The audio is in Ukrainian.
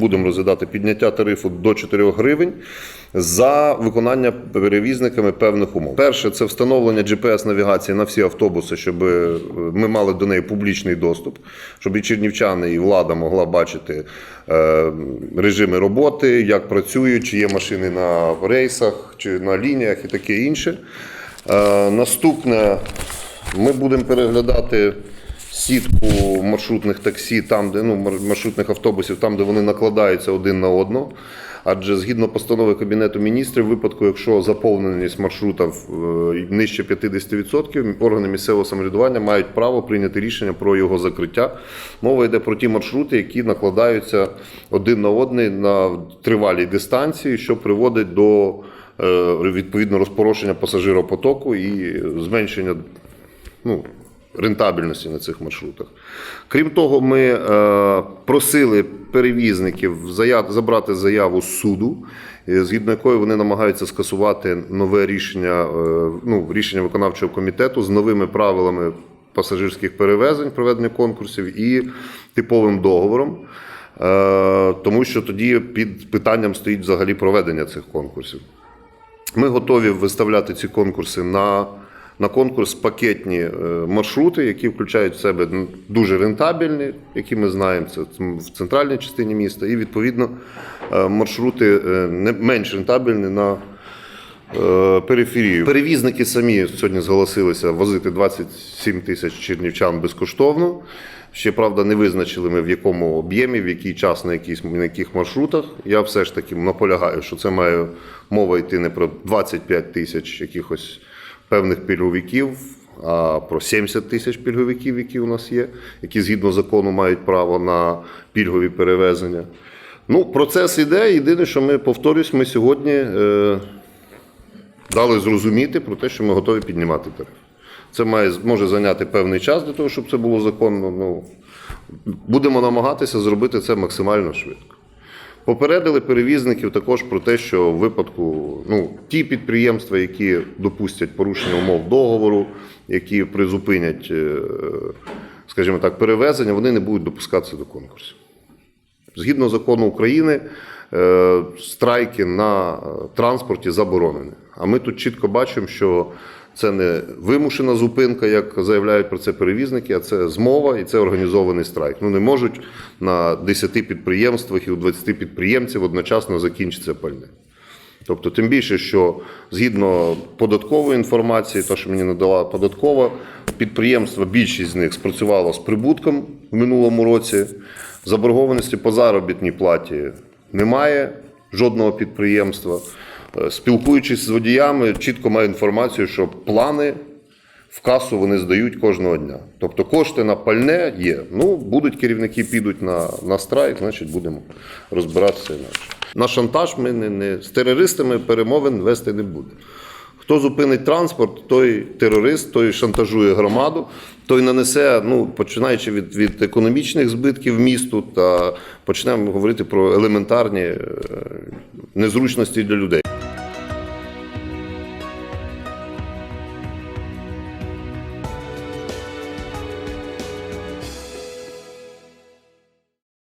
будемо розглядати підняття тарифу до 4 гривень за виконання перевізниками певних умов. Перше це встановлення GPS-навігації на всі автобуси, щоб е, ми мали до неї публічний доступ, щоб і чернівчани, і влада могла бачити е, режими роботи, як працюють, чи є машини на рейсах, чи на лініях і таке інше. Е, Наступне ми будемо переглядати сітку маршрутних таксі, там, де ну, мар- маршрутних автобусів, там, де вони накладаються один на одного. Адже згідно постанови Кабінету міністрів, в випадку, якщо заповненість маршрута е, нижче 50%, органи місцевого самоврядування мають право прийняти рішення про його закриття. Мова йде про ті маршрути, які накладаються один на один на тривалій дистанції, що приводить до е, відповідно розпорошення пасажиропотоку і зменшення ну, рентабельності на цих маршрутах. Крім того, ми е, просили перевізників забрати заяву з суду, е, згідно якої вони намагаються скасувати нове рішення, е, ну, рішення виконавчого комітету з новими правилами пасажирських перевезень, проведення конкурсів і типовим договором. Тому що тоді під питанням стоїть взагалі проведення цих конкурсів. Ми готові виставляти ці конкурси на, на конкурс пакетні е, маршрути, які включають в себе дуже рентабельні, які ми знаємо, це в центральній частині міста, і відповідно е, маршрути е, не менш рентабельні на периферію. Перевізники самі сьогодні зголосилися возити 27 тисяч чернівчан безкоштовно. Ще правда не визначили ми в якому об'ємі, в який час, на, якісь, на яких маршрутах. Я все ж таки наполягаю, що це має мова йти не про 25 тисяч якихось певних пільговиків, а про 70 тисяч пільговиків, які у нас є, які згідно закону мають право на пільгові перевезення. Ну, процес іде. Єдине, що ми повторюсь, ми сьогодні е, дали зрозуміти про те, що ми готові піднімати тариф. Це має може зайняти певний час для того, щоб це було законно. Ну, будемо намагатися зробити це максимально швидко. Попередили перевізників також про те, що в випадку ну, ті підприємства, які допустять порушення умов договору, які призупинять, е, скажімо так, перевезення, вони не будуть допускатися до конкурсів. Згідно закону України, е, страйки на е, транспорті заборонені. А ми тут чітко бачимо, що це не вимушена зупинка, як заявляють про це перевізники, а це змова і це організований страйк. Ну не можуть на 10 підприємствах і у 20 підприємців одночасно закінчитися пальне. Тобто, тим більше, що згідно податкової інформації, те, що мені надала податкова, підприємства, більшість з них спрацювало з прибутком в минулому році. Заборгованості по заробітній платі немає жодного підприємства. Е, Спілкуючись з водіями, чітко маю інформацію, що плани в касу вони здають кожного дня. Тобто кошти на пальне є. Ну, будуть керівники підуть на, на страйк, значить будемо розбиратися інакше. На шантаж ми не, не з терористами перемовин вести не будемо. Хто зупинить транспорт, той терорист, той шантажує громаду, той нанесе, ну починаючи від, від економічних збитків місту, та почнемо говорити про елементарні е, незручності для людей.